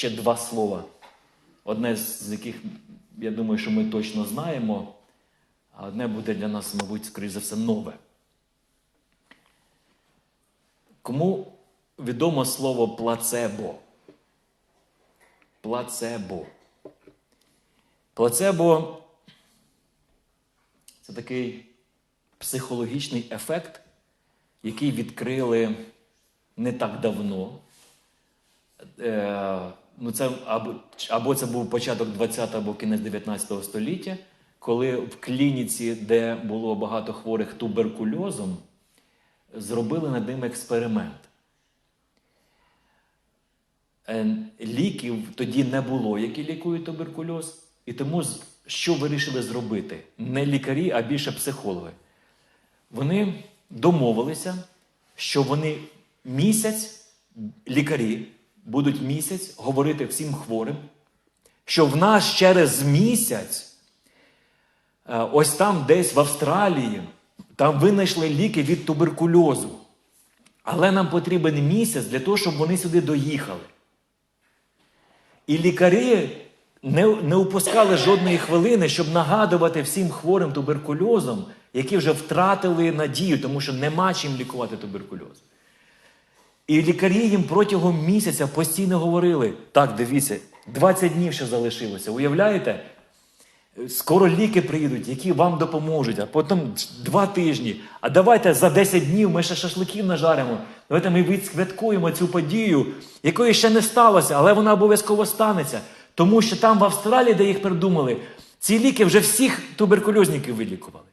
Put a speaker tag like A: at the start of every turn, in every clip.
A: ще два слова. Одне з яких, я думаю, що ми точно знаємо, а одне буде для нас, мабуть, скоріш за все, нове. Кому відомо слово плацебо? Плацебо. Плацебо це такий психологічний ефект, який відкрили не так давно. Ну це або, або це був початок 20 або кінець 19 століття, коли в клініці, де було багато хворих туберкульозом, зробили над ним експеримент. Е, Ліків тоді не було, які лікують туберкульоз, і тому що вирішили зробити? Не лікарі, а більше психологи. Вони домовилися, що вони місяць, лікарі будуть місяць говорити всім хворим, що в нас через місяць, е, ось там десь в Австралії, там винайшли ліки від туберкульозу. Але нам потрібен місяць для того, щоб вони сюди доїхали. І лікарі не, не упускали жодної хвилини, щоб нагадувати всім хворим туберкульозом, які вже втратили надію, тому що нема чим лікувати туберкульоз. І лікарі їм протягом місяця постійно говорили: так, дивіться, 20 днів ще залишилося. Уявляєте? Скоро ліки приїдуть, які вам допоможуть, а потім два тижні. А давайте за 10 днів ми ще шашликів нажаримо. Давайте ми відсвяткуємо цю подію, якої ще не сталося, але вона обов'язково станеться. Тому що там в Австралії, де їх придумали, ці ліки вже всіх туберкульозників вилікували.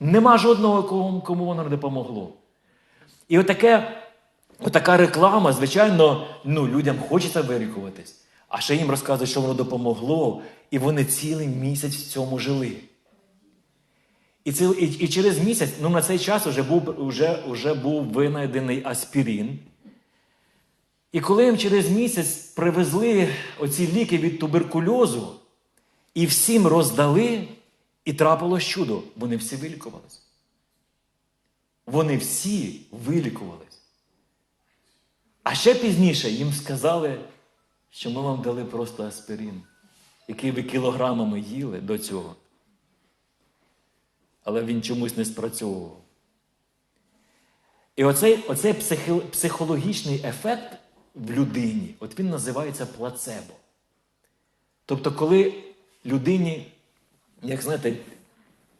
A: Нема жодного, кому, воно не допомогло. І отаке, отака реклама, звичайно, ну, людям хочеться вилікуватись. А ще їм розказують, що воно допомогло, і вони цілий місяць в цьому жили. І, це, і, і через місяць, ну на цей час вже був, вже, вже був винайдений аспірин. І коли їм через місяць привезли оці ліки від туберкульозу і всім роздали, і трапилось чудо, вони всі вилікувалися. Вони всі вилікувались. А ще пізніше їм сказали, що ми вам дали просто аспирин, який ви кілограмами їли до цього. Але він чомусь не спрацьовував. І оцей, оцей психологічний ефект в людині, от він називається плацебо. Тобто, коли людині, як знаєте,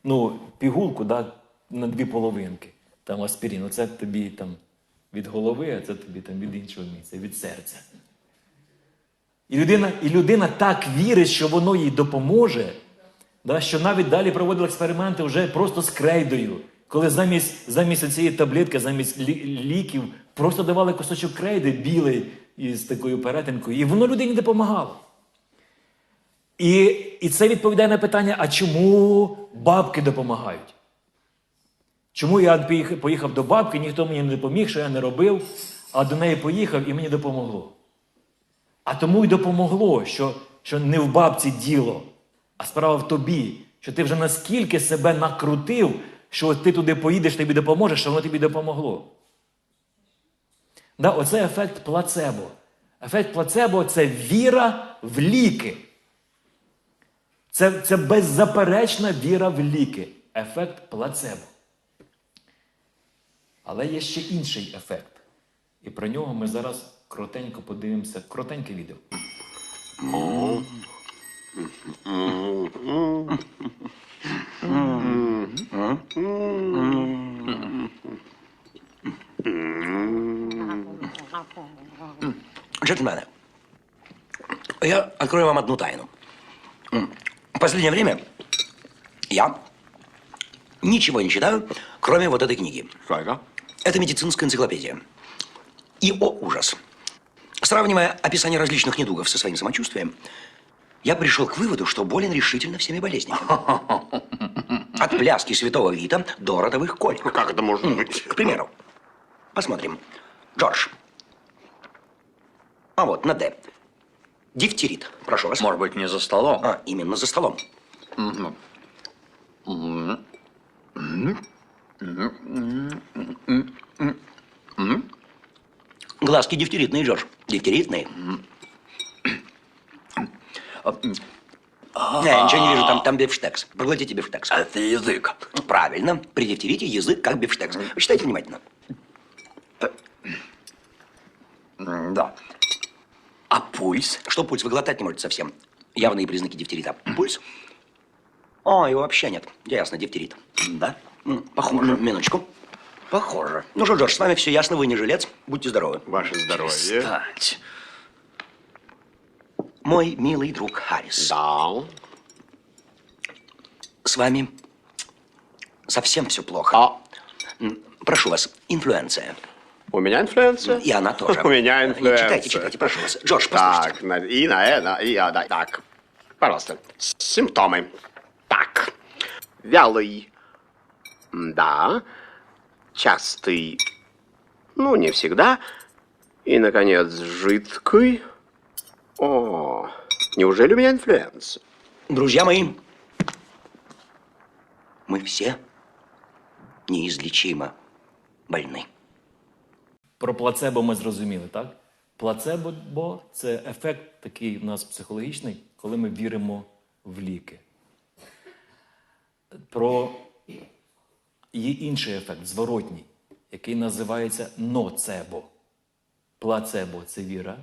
A: ну, пігулку да, на дві половинки, там аспірин, оце тобі там від голови, а це тобі там від іншого місця, від серця. І людина, і людина так вірить, що воно їй допоможе, да, що навіть далі проводили експерименти вже просто з крейдою. Коли замість, замість цієї таблетки, замість лі- ліків, просто давали кусочок крейди білий із такою перетинкою, і воно людині допомагало. І, і це відповідає на питання: а чому бабки допомагають? Чому я поїхав до бабки, ніхто мені не допоміг, що я не робив, а до неї поїхав і мені допомогло. А тому й допомогло, що, що не в бабці діло, а справа в тобі, що ти вже наскільки себе накрутив, що ти туди поїдеш, тобі допоможе, що воно тобі допомогло. Да, оце ефект плацебо. Ефект плацебо це віра в ліки. Це, це беззаперечна віра в ліки. Ефект плацебо. Але є ще інший ефект. І про нього ми зараз коротенько подивимося. Коротеньке відео.
B: Джентльмены, я открою вам одну тайну. М, В последнее время я ничего не читаю, кроме вот этой книги.
C: Что это?
B: Это медицинская энциклопедия. И, о ужас, сравнивая описание различных недугов со своим самочувствием, я пришел к выводу, что болен решительно всеми болезнями. От пляски святого Вита до родовых колик.
C: Как это может быть?
B: К примеру, посмотрим. Джордж. А вот, на Д. Дифтерит. Прошу вас.
C: Может быть, не за столом?
B: А, именно за столом. Глазки дифтеритные, Джордж. Дифтеритные. м, Не, ничего не вижу, там, там бифштекс. Проглотите бифштекс.
C: Это язык.
B: Правильно. Предефтерите язык как бифштекс. Читайте внимательно.
C: Да. А пульс?
B: Что пульс? Вы глотать не можете совсем. Явные признаки дифтерита. Пульс? О, его вообще нет. Ясно, дифтерит.
C: Да?
B: Похоже. М, Минуточку.
C: Похоже.
B: Ну что, Джордж, с вами все ясно, вы не жилец. Будьте здоровы.
D: Ваше здоровье.
C: Встать.
B: Мой милый друг Харрис.
D: Да.
B: С вами совсем все плохо.
D: А
B: Прошу вас, инфлюенция.
D: у меня инфлюенция?
B: И она тоже.
D: У меня инфлюенция.
B: Читайте, читайте, прошу вас. Джордж, послушайте.
D: Так, на- и на это, и да, так. Пожалуйста. Симптомы. Так. Вялый. Да. Частый. Ну, не всегда. И, наконец, жидкий. О, неужели у меня инфлюенция?
B: Друзья мои, мы все неизлечимо больны.
A: Про плацебо ми зрозуміли, так? Плацебо бо це ефект такий у нас психологічний, коли ми віримо в ліки. Про є інший ефект, зворотній, який називається ноцебо. Плацебо це віра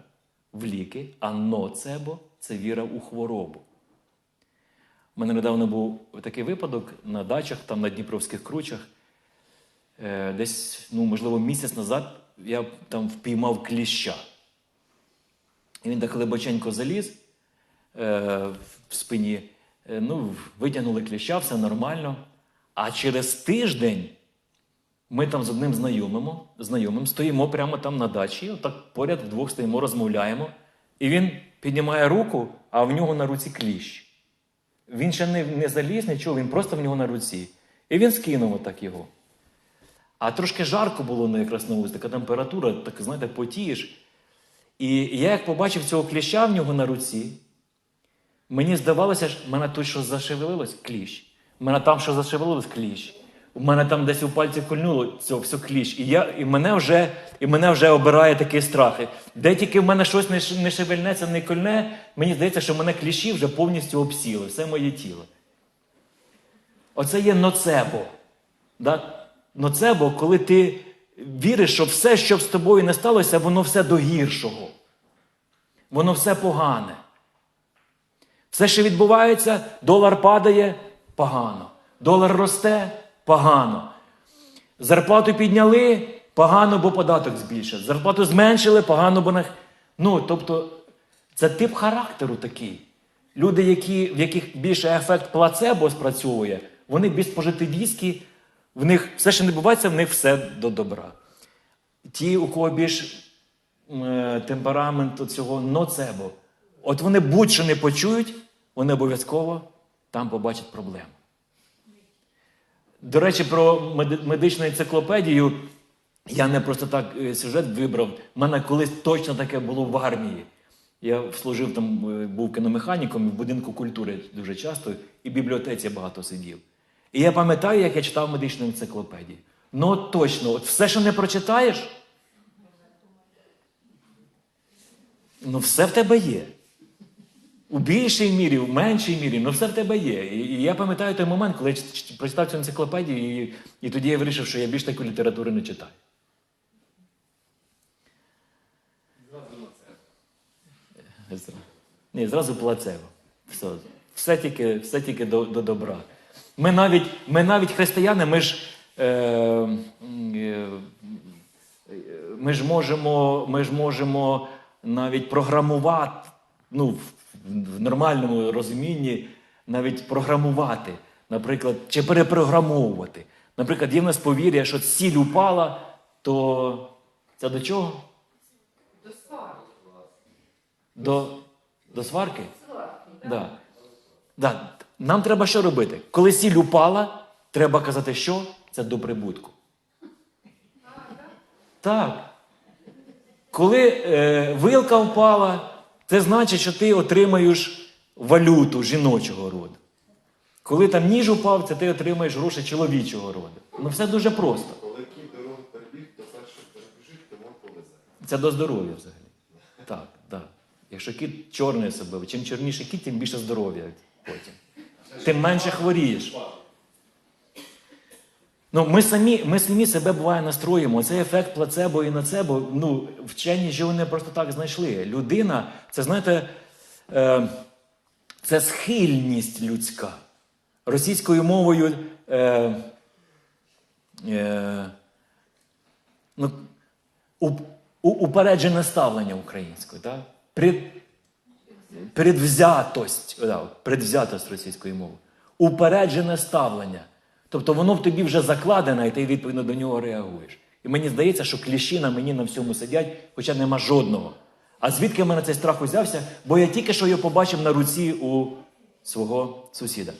A: в ліки, а ноцебо це віра у хворобу. У мене недавно був такий випадок на дачах, там на Дніпровських кручах. Е, Десь, ну, можливо, місяць назад я там впіймав кліща. І він так глибоченько заліз е, в спині. Е, ну, витягнули кліща, все нормально. А через тиждень ми там з одним знайомим, знайомим стоїмо прямо там на дачі, отак поряд вдвох стоїмо, розмовляємо. І він піднімає руку, а в нього на руці кліщ. Він ще не, не заліз, нічого, він просто в нього на руці. І він скинув отак його. А трошки жарко було ну, якраз на вулиці, така температура, так знаєте, потієш. І я як побачив цього кліща в нього на руці, мені здавалося, що мене що зашевелилось кліщ. У мене там що зашевелилось кліщ. У мене там десь у пальці кольнуло цього все кліщ. І, я, і, мене вже, і мене вже обирає такі страхи. Де тільки в мене щось не, не шевельнеться, не кольне, мені здається, що мене кліщі вже повністю обсіли, все моє тіло. Оце є ноцебо. Да? Ноцебо, коли ти віриш, що все, що б з тобою не сталося, воно все до гіршого. Воно все погане. Все, що відбувається, долар падає погано. Долар росте погано. Зарплату підняли погано, бо податок збільшив. Зарплату зменшили погано, бо. Ну, тобто, це тип характеру такий. Люди, які, в яких більше ефект плацебо спрацьовує, вони більш позитивістські, в них все, що не бувається, в них все до добра. Ті, у кого більш е, темперамент цього ноцебо, от вони будь-що не почують, вони обов'язково там побачать проблему. До речі, про медичну енциклопедію я не просто так е, сюжет вибрав. У мене колись точно таке було в армії. Я служив там, е, був кіномеханіком в будинку культури дуже часто, і в бібліотеці багато сидів. І я пам'ятаю, як я читав медичну енциклопедію. Ну, от точно, от все, що не прочитаєш, ну все в тебе є. У більшій мірі, в меншій мірі, ну все в тебе є. І, я пам'ятаю той момент, коли я прочитав цю енциклопедію, і, і тоді я вирішив, що я більш такої літератури не читаю. Зразу. Ні, зразу плацебо. Все, все тільки, все тільки до, до добра. Ми навіть, ми навіть християни, ми ж, е, е, ми ж можемо, ми ж можемо навіть програмувати, ну, в, нормальному розумінні, навіть програмувати, наприклад, чи перепрограмовувати. Наприклад, є в нас повір'я, що сіль упала, то це до чого? До сварки. До, до сварки? Да. Да. Нам треба що робити? Коли сіль упала, треба казати, що це до прибутку. Так. Коли е, вилка впала, це значить, що ти отримаєш валюту жіночого роду. Коли там ніж упав, це ти отримаєш гроші чоловічого роду. Ну все дуже просто.
E: Коли кінь дорогу перебіг, то перше перебіжить, тому повезе.
A: Це до здоров'я взагалі. Так, так. Якщо кіт чорний особливо, чим чорніший кіт, тим більше здоров'я потім. Тим менше хворієш. Ну, ми самі, ми самі себе буває настроїмо. Цей ефект плацебо і нацебо, ну, вчені ж не просто так знайшли. Людина, це знаєте, е, це схильність людська. Російською мовою е, е, ну, у, у, упереджене ставлення українською. Так? Пред, предвзятость, да, предвзятость російської мови. Упереджене ставлення. Тобто воно в тобі вже закладене, і ти відповідно до нього реагуєш. І мені здається, що кліші на мені на всьому сидять, хоча нема жодного. А звідки в мене цей страх узявся? Бо я тільки що його побачив на руці у свого сусіда.